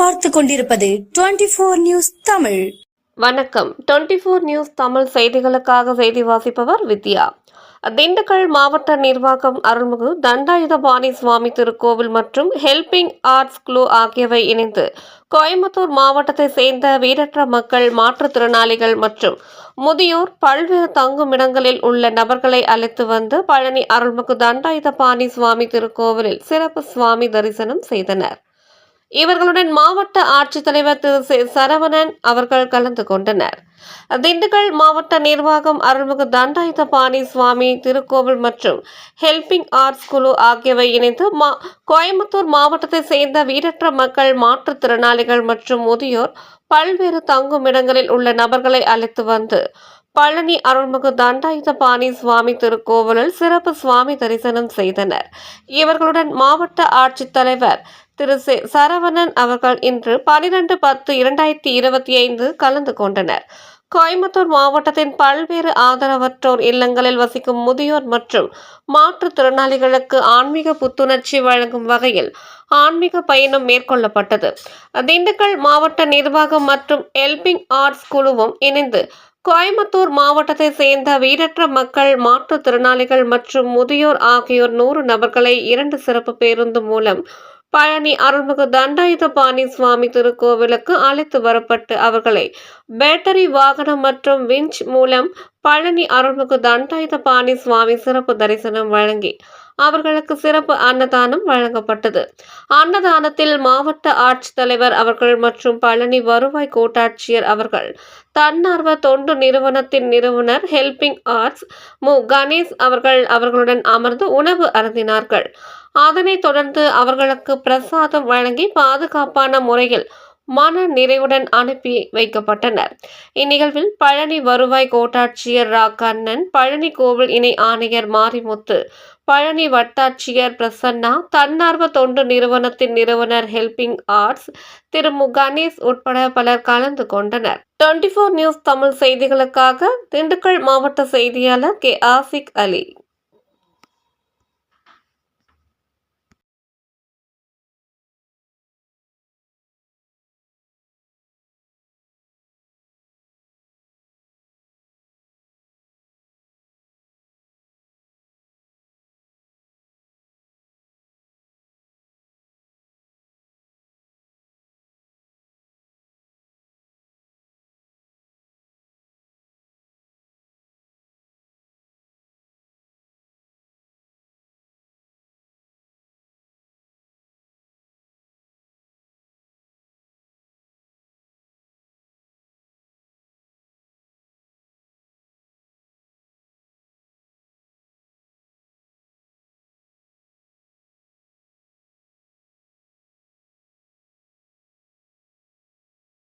பார்த்து கொண்டிருப்பது twenty four news Tamil. வணக்கம். டுவெண்ட்டி ஃபோர் நியூஸ் தமிழ் செய்திகளுக்காக செய்தி வாசிப்பவர் வித்யா. திண்டுக்கல் மாவட்ட நிர்வாகம் அருள்மிகு தண்டாயுதபாணி சுவாமி திருக்கோவில் மற்றும் ஹெல்பிங் ஆர்ட்ஸ் குழு ஆகியவை இணைந்து கோயம்புத்தூர் மாவட்டத்தை சேர்ந்த வீரற்ற மக்கள் மாற்றுத்திறனாளிகள் மற்றும் முதியோர் பல்வேறு தங்குமிடங்களில் உள்ள நபர்களை அழைத்து வந்து பழனி அருள்மிகு தண்டாயுதபாணி சுவாமி திருக்கோவிலில் சிறப்பு சுவாமி தரிசனம் செய்தனர். இவர்களுடன் மாவட்ட ஆட்சித்தலைவர் திரு. சரவணன் அவர்கள் கலந்து கொண்டனர். திண்டுக்கல் மாவட்ட நிர்வாகம் அருள்மிகு தண்டாயுதபாணி சுவாமி திருக்கோவில் மற்றும் ஹெல்பிங் ஆர்ட்ஸ் குழு ஆகியவை இணைந்து மா கோயம்புத்தூர் மாவட்டத்தை சேர்ந்த வீடற்ற மக்கள் மாற்றுத்திறனாளிகள் மற்றும் முதியோர் பல்வேறு தங்கும் இடங்களில் உள்ள நபர்களை அழைத்து வந்து பழனி அருள்மிகு தண்டாயுதபாணி சுவாமி திருக்கோவிலில் சிறப்பு சுவாமி தரிசனம் செய்தனர். இவர்களுடன் மாவட்ட ஆட்சித்தலைவர் திரு சரவணன் அவர்கள் இன்று பனிரெண்டு பத்து இரண்டாயிரத்தி இருபத்தி ஐந்து கலந்து கொண்டனர். கோயம்புத்தூர் மாவட்டத்தின் பல்வேறு ஆதரவற்றோர் இல்லங்களில் வசிக்கும் முதியோர் மற்றும் மாற்றுத்திறனாளிகளுக்கு ஆன்மீக புத்துணர்ச்சி வழங்கும் வகையில் ஆன்மீக பயணம் மேற்கொள்ளப்பட்டது. திண்டுக்கல் மாவட்ட நிர்வாகம் மற்றும் ஹெல்பிங் ஆர்ட்ஸ் குழுவும் இணைந்து கோயம்புத்தூர் மாவட்டத்தை சேர்ந்த வீடற்ற மக்கள் மாற்றுத்திறனாளிகள் மற்றும் முதியோர் ஆகியோர் நூறு நபர்களை இரண்டு சிறப்பு பேருந்து மூலம் பழனி அருள்மிகு தண்டாயுதபாணி சுவாமி திருக்கோவிலுக்கு அழைத்து வரப்பட்டு அவர்களை பேட்டரி வாகனம் மற்றும் விஞ்ச் மூலம் பழனி அருள்மிகு தண்டாயுதபாணி சுவாமி சிறப்பு தரிசனம் வழங்கி அவர்களுக்கு சிறப்பு அன்னதானம் வழங்கப்பட்டது. அன்னதானத்தில் மாவட்ட ஆட்சித்தலைவர் அவர்கள் மற்றும் பழனி வருவாய் கோட்டாட்சியர் அவர்கள் தன்னார்வ தொண்டு நிறுவனத்தின் நிறுவனர் ஹெல்பிங் ஆர்ட்ஸ் மு. கணேஷ் அவர்கள் அவர்களுடன் அமர்ந்து உணவு அருந்தினார்கள். அதனைத் தொடர்ந்து அவர்களுக்கு பிரசாதம் வழங்கி பாதுகாப்பான முறையில் மன நிறைவுடன் அனுப்பி வைக்கப்பட்டனர். இந்நிகழ்வில் பழனி வருவாய் கோட்டாட்சியர் ரா கண்ணன் பழனி கோவில் இணை ஆணையர் மாரிமுத்து பழனி வட்டாட்சியர் பிரசன்னா தன்னார்வ தொண்டு நிறுவனத்தின் நிறுவனர் ஹெல்பிங் ஆர்ட்ஸ் திரு. மு. கணேஷ் உட்பட பலர் கலந்து கொண்டனர். டுவெண்ட்டி ஃபோர் நியூஸ் தமிழ் செய்திகளுக்காக திண்டுக்கல் மாவட்ட செய்தியாளர் கே. ஆசிக் அலி.